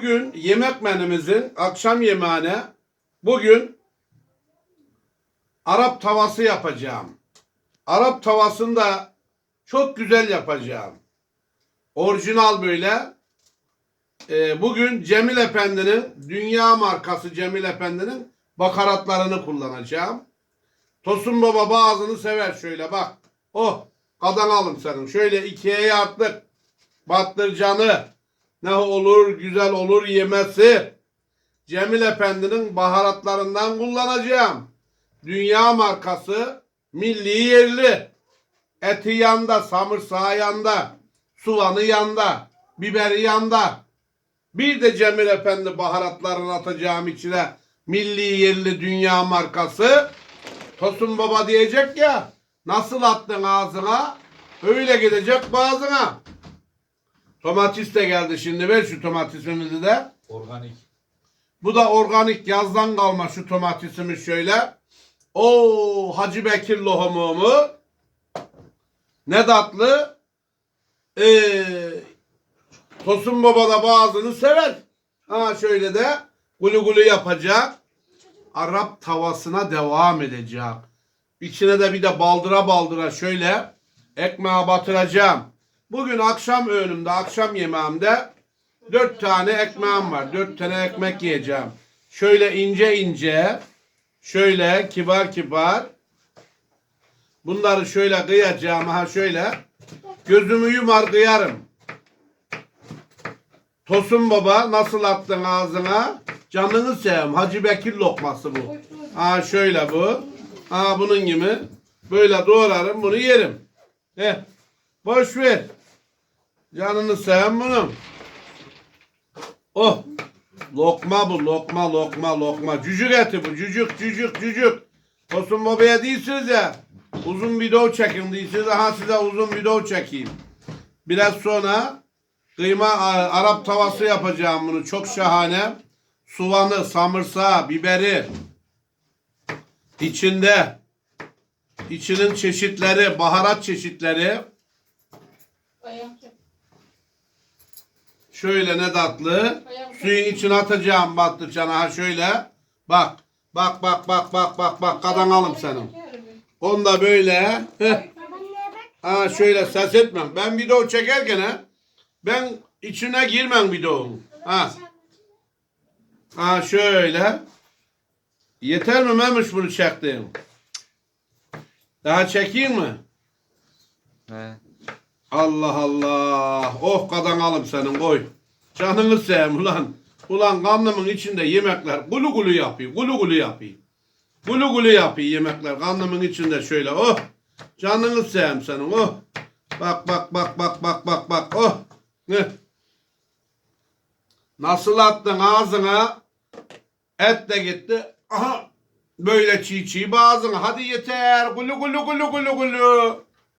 Bugün yemek menümüzün akşam yemeğine bugün Arap tavası yapacağım. Arap tavasını da çok güzel yapacağım. Orijinal böyle. Ee, bugün Cemil Efendi'nin dünya markası Cemil Efendi'nin bakaratlarını kullanacağım. Tosun Baba bazını sever şöyle bak. Oh kadan alın senin. Şöyle ikiye yardık. Battıracanı. Ne olur güzel olur yemesi. Cemil Efendi'nin baharatlarından kullanacağım. Dünya markası milli yerli. Eti yanda, samırsağı yanda, soğanı yanda, biberi yanda. Bir de Cemil Efendi baharatlarını atacağım içine. Milli yerli dünya markası. Tosun Baba diyecek ya nasıl attın ağzına öyle gidecek boğazına. Domates de geldi şimdi ver şu domatesimizi de. Organik. Bu da organik yazdan kalma şu domatesimiz şöyle. Oo Hacı Bekir lohumu Ne tatlı. Ee, Tosun Baba da bazını sever. Ha şöyle de gulu gulu yapacak. Arap tavasına devam edecek. İçine de bir de baldıra baldıra şöyle ekmeğe batıracağım. Bugün akşam öğünümde, akşam yemeğimde dört tane ekmeğim var. Dört tane ekmek yiyeceğim. Şöyle ince ince, şöyle kibar kibar. Bunları şöyle kıyacağım. Ha şöyle. Gözümü yumar kıyarım. Tosun baba nasıl attın ağzına? Canını seveyim. Hacı Bekir lokması bu. Ha şöyle bu. Ha bunun gibi. Böyle doğrarım bunu yerim. Heh. Boş ver. Canını seveyim bunun. Oh. Lokma bu lokma lokma lokma. Cücük eti bu cücük cücük cücük. Tosun babaya değilsiniz ya. Uzun video çekin değilsiniz. Aha size uzun video çekeyim. Biraz sonra kıyma Arap tavası yapacağım bunu. Çok şahane. Soğanı, samırsağı, biberi. içinde içinin çeşitleri, baharat çeşitleri. Şöyle ne tatlı. Suyun içine atacağım battıcana ha şöyle. Bak. Bak bak bak bak bak bak kadan alım senin. Onu da böyle. Heh. Ha şöyle ses etmem. Ben video çekerken ha, ben içine girmem videonun. Ha. Ha şöyle. Yeter mi Memiş bunu çektiğim? Daha çekeyim mi? He. Allah Allah. Oh kadan alım senin koy. Canını seveyim ulan. Ulan karnımın içinde yemekler gulu gulu yapıyor. Gulu gulu yapıyor. Gulu gulu yapıyor yemekler karnımın içinde şöyle. Oh. Canını seveyim senin. Oh. Bak bak bak bak bak bak bak. Oh. Ne? Nasıl attın ağzına? Et de gitti. Aha. Böyle çiğ çiğ ağzına. Hadi yeter. Gulu gulu gulu gulu gulu.